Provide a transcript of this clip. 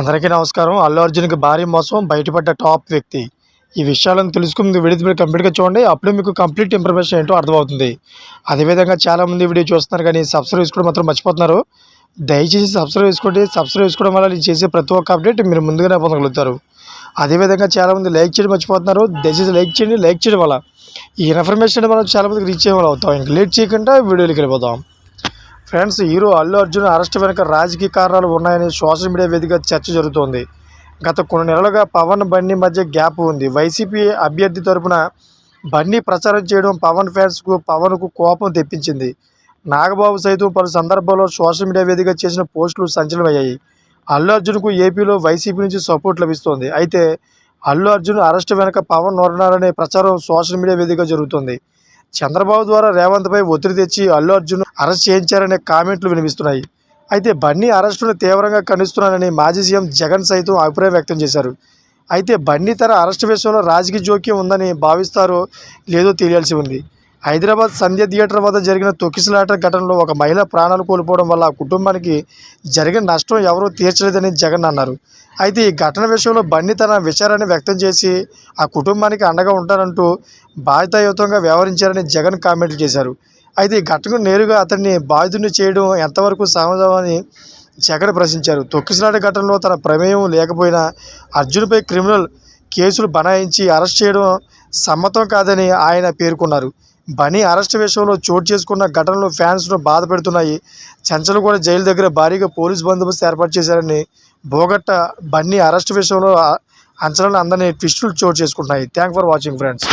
అందరికీ నమస్కారం. అల్లు అర్జున్కి భారీ మోసం బయటపడ్డ టాప్ వ్యక్తి. ఈ విషయాలను తెలుసుకుని వీడియో మీరు కంప్లీట్గా చూడండి. అప్పుడే మీకు కంప్లీట్ ఇన్ఫర్మేషన్ ఏంటో అర్థమవుతుంది. అదేవిధంగా చాలామంది వీడియో చూస్తున్నారు కానీ సబ్స్క్రైబ్ చేసుకోవడం మాత్రం మర్చిపోతున్నారు. దయచేసి సబ్స్క్రైబ్ చేసుకోండి. సబ్స్క్రైబ్ చేసుకోవడం వల్ల నేను చేసే ప్రతి ఒక్క అప్డేట్ మీరు ముందుగానే పొందగలుగుతారు. అదేవిధంగా చాలామంది లైక్ చేయడం మర్చిపోతున్నారు. దయచేసి లైక్ చేయండి. లైక్ చేయడం వల్ల ఈ ఇన్ఫర్మేషన్ మనం చాలామందికి రీచ్ అయ్యే అవుతాం. ఇంకా లేట్ చేయకుండా వీడియోలోకి వెళ్ళిపోతాం friends hero Allu Arjun arrest వెనుక రాజకీయ కారణాలు ఉన్నాయని సోషల్ మీడియా వేదికగా చర్చ జరుగుతోంది. గత కొన్ని నెలలుగా పవన్ బన్నీ మధ్య గ్యాప్ ఉంది. వైసీపీ అభ్యర్థి తరపున బన్నీ ప్రచారం చేయడం పవన్ ఫ్యాన్స్కు పవన్కు కోపం తెప్పించింది. నాగబాబు సైతం పలు సందర్భాల్లో సోషల్ మీడియా వేదికగా చేసిన పోస్టులు సంచలనమయ్యాయి. అల్లు అర్జున్కు ఏపీలో వైసీపీ నుంచి సపోర్ట్ లభిస్తోంది. అయితే అల్లు అర్జున్ అరెస్ట్ వెనుక పవన్ నోరనారనే ప్రచారం సోషల్ మీడియా వేదిక జరుగుతోంది. చంద్రబాబు ద్వారా రేవంత్పై ఒత్తిడి తెచ్చి అల్లు అర్జున్ అరెస్ట్ చేయించారనే కామెంట్లు వినిపిస్తున్నాయి. అయితే బన్నీ అరెస్టును తీవ్రంగా ఖండిస్తున్నానని మాజీ సీఎం జగన్ సైతం అభిప్రాయం వ్యక్తం చేశారు. అయితే బన్నీ తన అరెస్ట్ విషయంలో రాజకీయ జోక్యం ఉందని భావిస్తారో లేదో తెలియాల్సి ఉంది. హైదరాబాద్ సంధ్య థియేటర్ వద్ద జరిగిన తొక్కిసలాట ఘటనలో ఒక మహిళ ప్రాణాలు కోల్పోవడం వల్ల ఆ కుటుంబానికి జరిగిన నష్టం ఎవరూ తీర్చలేదని జగన్ అన్నారు. అయితే ఈ ఘటన విషయంలో బండి తన విచారాన్ని వ్యక్తం చేసి ఆ కుటుంబానికి అండగా ఉంటారంటూ బాధ్యతాయుతంగా వ్యవహరించారని జగన్ కామెంట్లు చేశారు. అయితే ఈ ఘటనకు నేరుగా అతన్ని బాధితుని చేయడం ఎంతవరకు సహజమని జగన్ ప్రశ్నించారు. తొక్కిసలాట ఘటనలో తన ప్రమేయం లేకపోయినా అర్జున్పై క్రిమినల్ కేసులు బనాయించి అరెస్ట్ చేయడం సమ్మతం కాదని ఆయన పేర్కొన్నారు. బనీ అరెస్ట్ విషయంలో చోటు చేసుకున్న ఘటనలు ఫ్యాన్స్ను బాధ పెడుతున్నాయి. చెంచలగూడ జైలు దగ్గర భారీగా పోలీస్ బందోబస్తు ఏర్పాటు చేశారని బోగట్ట బన్నీ అరెస్ట్ విషయంలో అంచనాలు అందరినీ ట్విస్టులు చోటు చేసుకుంటున్నాయి. Thank for watching friends